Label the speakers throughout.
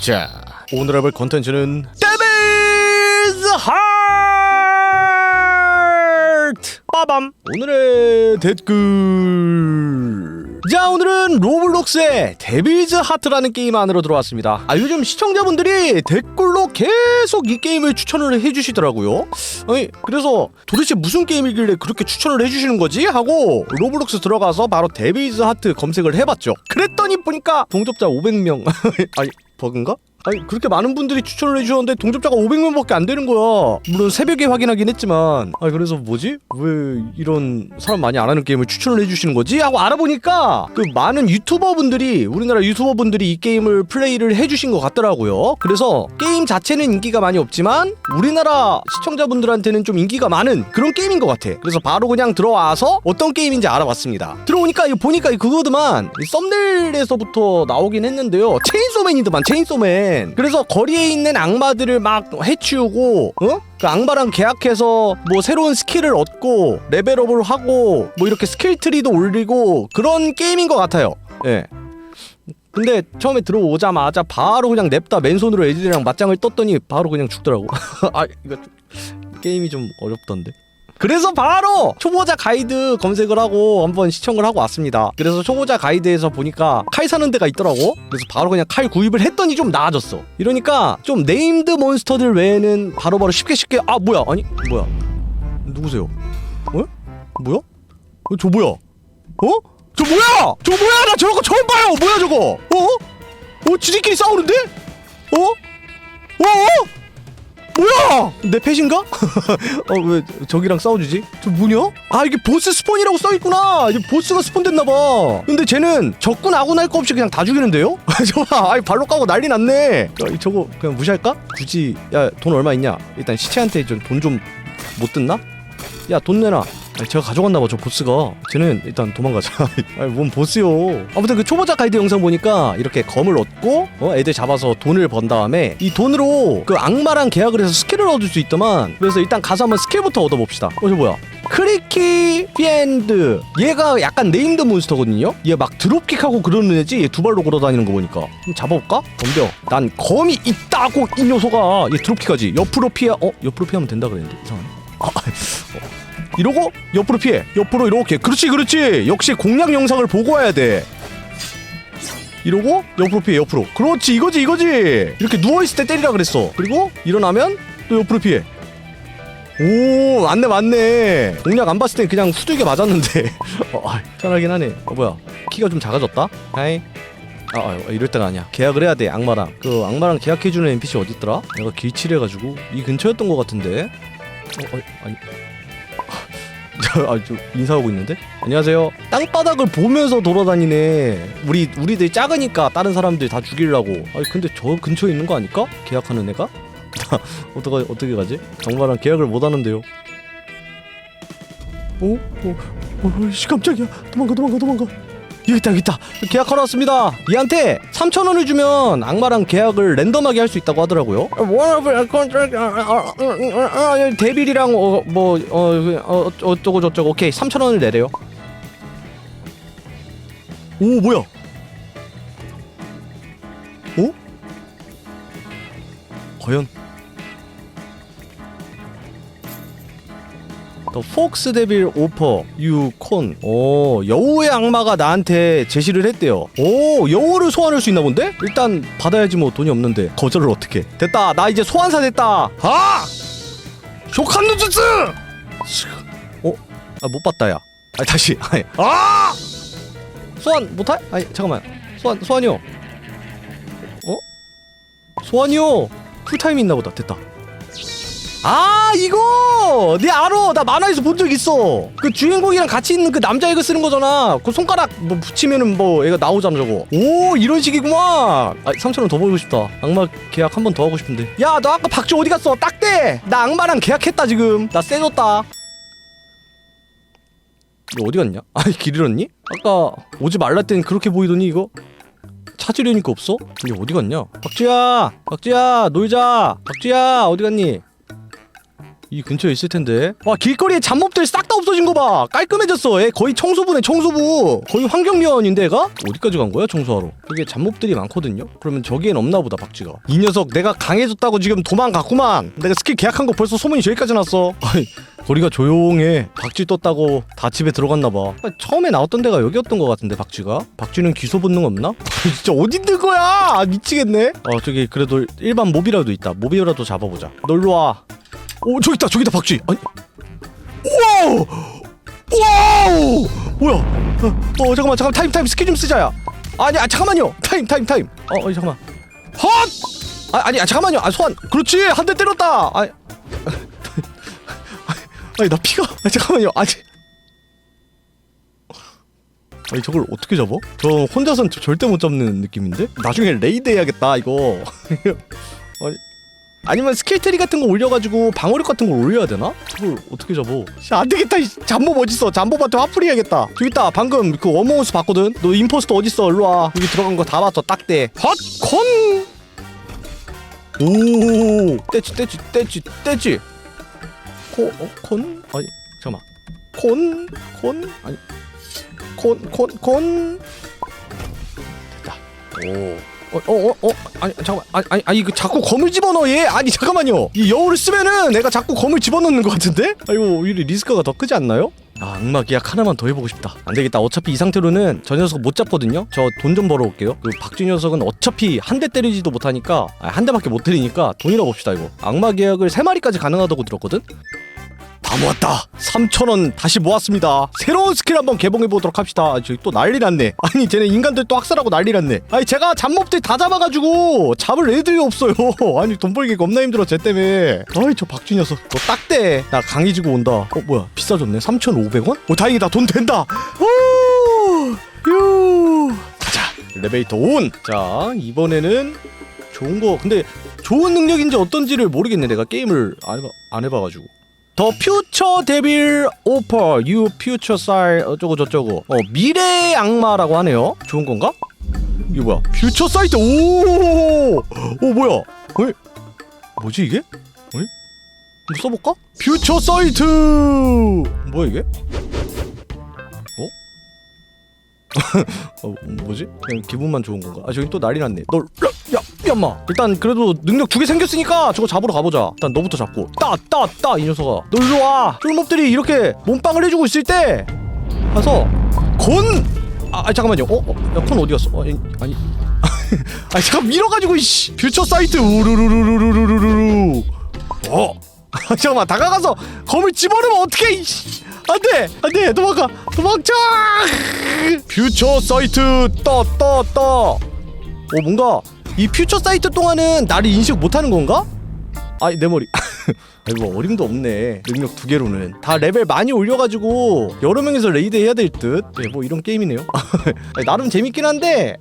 Speaker 1: 자, 오늘 해볼 컨텐츠는 데빌즈 하트! 빠밤! 오늘의 댓글. 자, 오늘은 로블록스의 데빌즈 하트라는 게임 안으로 들어왔습니다. 아, 요즘 시청자분들이 댓글로 계속 이 게임을 추천을 해주시더라고요. 아니, 그래서 도대체 무슨 게임이길래 그렇게 추천을 해주시는 거지? 하고 로블록스 들어가서 바로 데빌즈 하트 검색을 해봤죠. 그랬더니 보니까 동접자 500명. 아니, 버그인가? 아니 그렇게 많은 분들이 추천을 해주셨는데 동접자가 500명밖에 안 되는 거야. 물론 새벽에 확인하긴 했지만. 아 그래서 뭐지? 왜 이런 사람 많이 안 하는 게임을 추천을 해주시는 거지? 하고 알아보니까 그 많은 유튜버 분들이 우리나라 유튜버 분들이 이 게임을 플레이를 해주신 것 같더라고요. 그래서 게임 자체는 인기가 많이 없지만 우리나라 시청자분들한테는 좀 인기가 많은 그런 게임인 것 같아. 그래서 바로 그냥 들어와서 어떤 게임인지 알아봤습니다. 들어오니까 이거 보니까 그거더만. 이 썸네일에서부터 나오긴 했는데요. 체인소맨이더만 체인소맨 그래서 거리에 있는 악마들을 막 해치우고 어? 그 악마랑 계약해서 뭐 새로운 스킬을 얻고 레벨업을 하고 뭐 이렇게 스킬 트리도 올리고 그런 게임인 것 같아요. 예. 근데 처음에 들어오자마자 바로 그냥 냅다 맨손으로 애들이랑 맞짱을 떴더니 바로 그냥 죽더라고. 아 이거 좀 게임이 좀 어렵던데 그래서 바로 초보자 가이드 검색을 하고 한번 시청을 하고 왔습니다. 그래서 초보자 가이드에서 보니까 칼 사는 데가 있더라고. 그래서 바로 그냥 칼 구입을 했더니 좀 나아졌어. 이러니까 좀 네임드 몬스터들 외에는 바로바로 쉽게 쉽게 아 뭐야 아니 뭐야 누구세요? 어? 뭐야? 어, 저 뭐야? 어? 저 뭐야? 저 뭐야? 나 저런 거 처음 봐요. 뭐야 저거? 어? 어? 지들끼리 싸우는데? 어? 어? 어? 뭐야? 내 펫인가? 어 왜 저기랑 싸워주지? 저 뭐냐? 아 이게 보스 스폰이라고 써있구나 이제 보스가 스폰됐나봐 근데 쟤는 적군 아군 할 거 없이 그냥 다 죽이는데요? 저봐 아이 발로 까고 난리 났네 야, 이 저거 그냥 무시할까? 굳이 야 돈 얼마 있냐? 일단 시체한테 좀 돈 좀 못 뜯나? 야 돈 내놔 제가 가져갔나봐 저 보스가. 쟤는 일단 도망가자. 아니 뭔 보스요? 아무튼 그 초보자 가이드 영상 보니까 이렇게 검을 얻고 어, 애들 잡아서 돈을 번 다음에 이 돈으로 그 악마랑 계약을 해서 스킬을 얻을 수 있더만. 그래서 일단 가서 한번 스킬부터 얻어봅시다. 어저 뭐야? 크리키 피엔드. 얘가 약간 네임드 몬스터거든요? 얘 막 드롭킥하고 그러는 애지? 얘 두 발로 걸어다니는 거 보니까. 잡아볼까? 덤벼. 난 검이 있다고 이 녀석아! 얘 드롭킥하지? 옆으로 피해 어? 옆으로 피하면 된다 그랬는데 이상하네 아, 어. 이러고 옆으로 피해. 옆으로 이렇게. 그렇지 그렇지. 역시 공략 영상을 보고 와야 돼. 이러고 옆으로 피해 옆으로. 그렇지 이거지 이거지. 이렇게 누워있을 때 때리라 그랬어. 그리고 일어나면 또 옆으로 피해. 오 맞네 맞네. 공략 안 봤을 땐 그냥 후들겨 맞았는데. 어, 아, 편하긴 하네. 어 뭐야. 키가 좀 작아졌다? 하이. 아, 아 이럴 때가 아니야. 계약을 해야 돼 악마랑. 그 악마랑 계약해주는 NPC 어딨더라? 내가 길치해가지고. 이 근처였던 것 같은데 어, 어 아니 아, 저 인사하고 있는데? 안녕하세요. 땅바닥을 보면서 돌아다니네. 우리 우리들이 작으니까 다른 사람들 다 죽이려고. 아니 근데 저 근처에 있는 거 아닐까? 계약하는 애가? 어떻게 어떻게 가지? 정말랑 계약을 못 하는데요. 어? 어? 어? 씨 깜짝이야. 도망가 도망가 도망가. 여기 있다 여기 있다. 계약하러 왔습니다. 얘한테 3천 원을 주면 악마랑 계약을 랜덤하게 할 수 있다고 하더라고요. 데빌이랑 어, 뭐 어, 어, 어쩌고 저쩌고 오케이 3천 원을 내래요. 오 뭐야? 어? 과연? 더 폭스 데빌 오퍼 유콘. 오 여우의 악마가 나한테 제시를 했대요. 오 여우를 소환할 수 있나 본데? 일단 받아야지 뭐 돈이 없는데. 거절을 어떻게? 됐다 나 이제 소환사 됐다. 아! 쇼칸 누즈스 어? 아 못 봤다 야. 아니 다시. 아니. 아! 소환 못할? 아니 잠깐만. 소환 소환이요. 어? 소환이요? 풀타임 있나 보다. 됐다 아 이거! 네 알아. 나 만화에서 본 적 있어. 그 주인공이랑 같이 있는 그 남자 애가 쓰는 거잖아. 그 손가락 뭐 붙이면은 뭐 애가 나오잖아 저거. 오 이런 식이구만! 아 3천원 더 벌고 싶다. 악마 계약 한 번 더 하고 싶은데. 야 너 아까 박쥐 어디 갔어? 딱대! 나 악마랑 계약했다 지금. 나 세졌다. 너 어디 갔냐? 아이 길 잃었니? 아까 오지 말라 땐 그렇게 보이더니 이거? 찾으려니까 없어? 근데 어디 갔냐? 박쥐야! 박쥐야! 놀자! 박쥐야! 어디 갔니? 이 근처에 있을 텐데. 와 길거리에 잡몹들 싹 다 없어진 거 봐. 깔끔해졌어. 얘 거의 청소부네 청소부. 거의 환경미화원인데 얘가? 어디까지 간 거야 청소하러? 여기에 잡몹들이 많거든요. 그러면 저기엔 없나 보다 박쥐가. 이 녀석 내가 강해졌다고 지금 도망갔구만. 내가 스킬 계약한 거 벌써 소문이 저기까지 났어. 아이 거리가 조용해. 박쥐 떴다고 다 집에 들어갔나 봐. 아, 처음에 나왔던 데가 여기였던 것 같은데 박쥐가. 박쥐는 기소 본능 없나? 진짜 어디 있는 거야? 아, 미치겠네. 어 저기 그래도 일반 몹이라도 있다. 몹이라도 잡아보자. 널로 와. 오 저기 있다 저기 있다 박쥐. 아니. 와우! 와우! 뭐야? 어, 어 잠깐만 잠깐 타임 타임 스킬 좀 쓰자야. 아니 아 잠깐만요. 타임 타임 타임. 어, 어 잠깐만. 헛! 아 아니 아 잠깐만요. 아 소환. 그렇지 한 대 때렸다. 아 아니 나 피가 아, 잠깐만요 아니 아니 저걸 어떻게 잡아? 저 혼자선 저 절대 못 잡는 느낌인데? 나중에 레이드 해야겠다 이거 아니 아니면 스킬 트리 같은 거 올려가지고 방어력 같은 걸 올려야 되나? 저걸 어떻게? 씨, 안 되겠다. 이 잠복 어딨어? 잠복한테 화풀이 해야겠다. 저기 있다. 방금 그 워머우스 봤거든. 너 임포스터 어딨어? 일로 와. 여기 들어간 거 다 봤어. 딱대. 헛! 콘! 오! 떼치 떼치 떼치 떼치. 코, 어, 콘? 아니, 잠깐만. 콘? 콘? 아니. 콘, 콘, 콘. 됐다. 오. 어, 어, 어, 어, 아니, 잠깐만. 아니, 아니, 아니, 그 자꾸 검을 집어넣어, 얘. 아니, 잠깐만요. 이 여우를 쓰면은 내가 자꾸 검을 집어넣는 것 같은데? 아이고, 오히려 리스크가 더 크지 않나요? 아, 악마 계약 하나만 더 해보고 싶다. 안 되겠다. 어차피 이 상태로는 저 녀석 못 잡거든요. 저 돈 좀 벌어올게요. 그 박쥐 녀석은 어차피 한 대 때리지도 못하니까, 아, 한 대밖에 못 때리니까 돈이나 봅시다, 이거. 악마 계약을 세 마리까지 가능하다고 들었거든? 다 모았다. 3,000원 다시 모았습니다. 새로운 스킬 한번 개봉해 보도록 합시다. 아, 저기 또 난리 났네. 아니, 쟤네 인간들 또 학살하고 난리 났네. 아니, 제가 잡몹들 다 잡아가지고 잡을 애들이 없어요. 아니, 돈 벌기 겁나 힘들어, 쟤 때문에. 아이, 저 박쥐 녀석. 너 딱대. 나 강해지고 온다. 어, 뭐야. 비싸졌네. 3,500원? 오, 다행이다. 돈 된다. 오! 유! 가자. 엘리베이터 온. 자, 이번에는 좋은 거. 근데 좋은 능력인지 어떤지를 모르겠네. 내가 게임을 안, 해봐, 안 해봐가지고. 더 퓨처 데빌 오퍼 유 퓨처 쌀 어쩌고 저쩌고 어 미래 악마라고 하네요 좋은 건가? 이게 뭐야 퓨처 사이트 오오 뭐야 어이 뭐지 이게? 어이 한번 써볼까? 퓨처 사이트 뭐야 이게? 어? 어 뭐지? 그냥 기분만 좋은 건가? 아 저기 또 난리 났네 널 야, 야, 마 일단 그래도 능력 두 개 생겼으니까 저거 잡으러 가보자. 일단 너부터 잡고. 따, 따, 따, 이 녀석아. 너 일로 와. 쫄몹들이 이렇게 몸빵을 해주고 있을 때 가서 곤. 아, 아 잠깐만요. 어, 어, 야, 콘 어디 갔어? 어, 아니, 아니. 아, 잠깐 밀어가지고 이씨. 퓨처 사이트 우르르르르르르르. 어. 아, 잠깐만 다가가서 검을 집어넣으면 어떡해 이씨. 안돼 안돼 도망가 도망쳐 퓨처 사이트 떠떠떠 어 뭔가 이 퓨처 사이트 동안은 나를 인식 못하는 건가? 아이 내 머리 아이고 뭐 어림도 없네. 능력 두 개로는. 다 레벨 많이 올려가지고 여러 명이서 레이드 해야 될 듯 뭐 이런 게임이네요. 나름 재밌긴 한데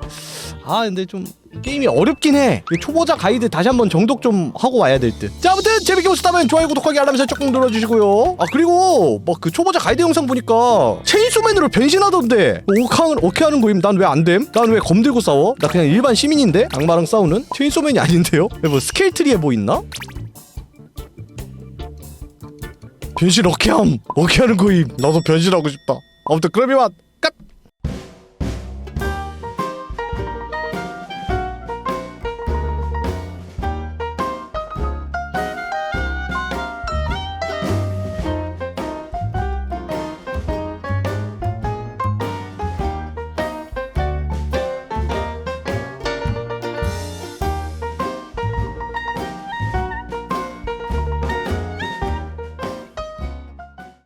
Speaker 1: 아 근데 좀 게임이 어렵긴 해. 초보자 가이드 다시 한번 정독 좀 하고 와야 될듯자 아무튼 재밌게 보셨다면 좋아요 구독하기 알람 설정 꼭 눌러주시고요. 아 그리고 뭐그 초보자 가이드 영상 보니까 체인소맨으로 변신하던데. 오케하는 오케 하는 거임? 난 왜 안 됨? 난 왜 검 들고 싸워? 나 그냥 일반 시민인데? 악마랑 싸우는? 체인소맨이 아닌데요? 뭐 스킬 트리에 뭐 있나? 변신 어케함 어케 하는 거임 나도 변신하고 싶다. 아무튼 그럼 이만